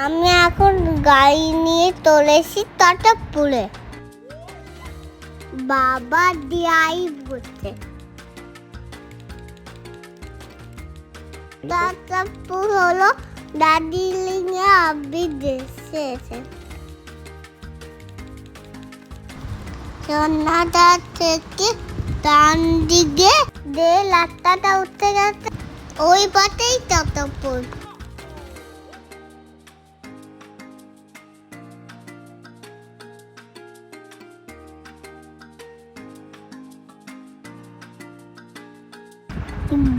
আমি এখন গাড়ি নিয়ে চলেছি তটপুরে বাবা ড্রাইভ করছে তটপুর হলো দার্জিলিং এ আবি দেশে সোনাদার থেকে ডান দিকে যে রাস্তাটা উঠে গেছে। ওই পথেই ততপুর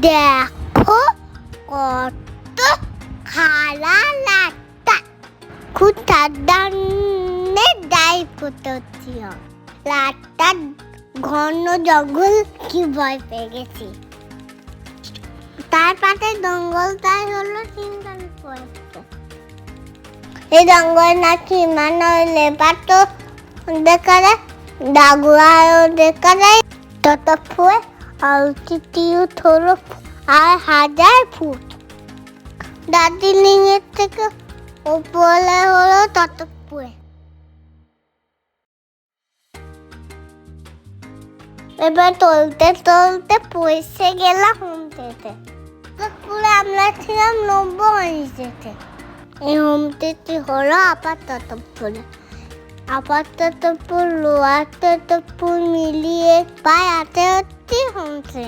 দেখো কত খালা রাস্তা খুব সাবধানে ড্রাইভ করতে হচ্ছিল রাস্তা ঘন জঙ্গল কি ভয় পেয়ে গেছি তার পাশে জঙ্গলটাই হলো চিন্তান পড়েছে এই জঙ্গল নাকি মানে লেবার তো দেখা যায় ডাগুয়ারও দেখা যায় তত ফুয়ে অল্টিটিউড হলো আর হাজার ফুট। দার্জিলিং এর থেকে উপরে হলো তত ফুয়ে এবার চলতে চলতে পৌঁছে গেলাম হোমস্টেতে পুরো আমরা ছিলাম নব্বই ইঞ্চিতে। এই হোমস্টেটি হলো আপাততপুরে আপাততপুর লোয়াততপুর মিলিয়ে প্রায় আঠারোটি হোমস্টে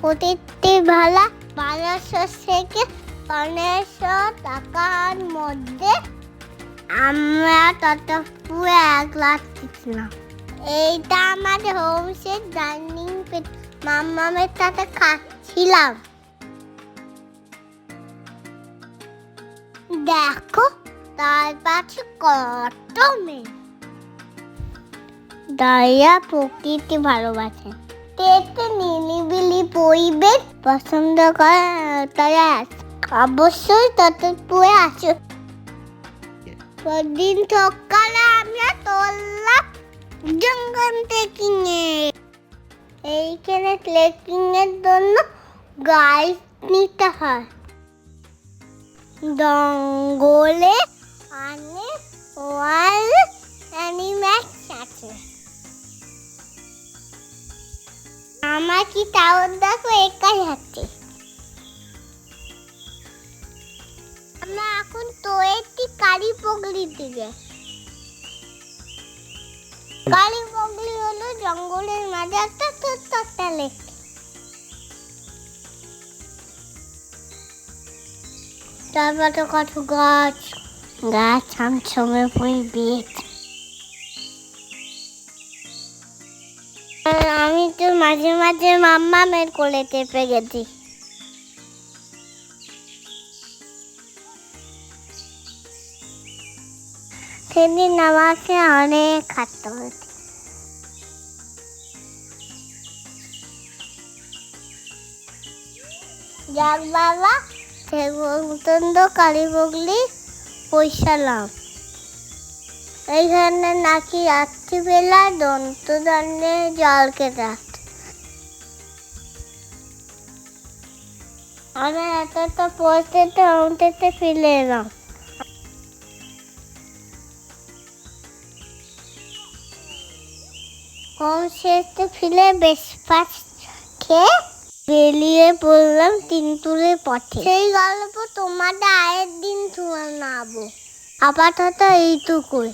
প্রতিটি ভালা বারোশো থেকে পনেরোশো টাকার মধ্যে আমরা ততপুরে এক লাখ ছিলাম এইটা আমাদের হোমসে ডাইনিং মাম্মামের সাথে খাচ্ছিলাম। দেখো তার পাশে কত মেয়ে? দাঁড়িয়া প্রকৃতি ভালোবাসে। দেখতে নিলিবিলি পরিবেশ পছন্দ করে তারা অবশ্যই ততপুরে আসো। দিন সকালে আমরা তোললাম জঙ্গল ট্রেকিং এইখানে ট্রেকিং এর জন্য গাইড নিতে হয়। জঙ্গলে অনেক ওয়াইল্ড অ্যানিম্যালস আছে আমার কি তাও দেখো, একাই হাতে আমরা এখন তো একটি কারি পগলির দিকে কালীবগলি হলো জঙ্গলের মাঝে একটা ছোট্ট একটা লেক। তারপরে কত গাছ। গাছ আমসঙ্গে পরিবেশ আমি তো মাঝে মাঝে মাম্মা মেয়ের কোলে চেপে গেছি। সেদিন আমাকে অনেক খাটতে হয়েছে। যাক বাবা সে পর্যন্ত কালী বগলি পয়সালাম এইখানে নাকি রাত্রিবেলা দন্তদণ্ডে জল কেটে আমি এতটা পৌঁছতে অন্তেতে ফিরে এলাম। কম বেশ পাঁচ খেয়ে বেরিয়ে পড়লাম তিনটুলের পথে। সেই গল্প তোমাদের আয়ের দিন শোনাবো আপাতত এইটুকুই।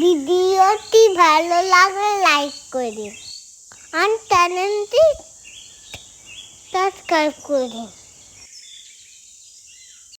ভিডিওটি ভালো লাগলে লাইক করে আর চ্যানেলটি সাবস্ক্রাইব করে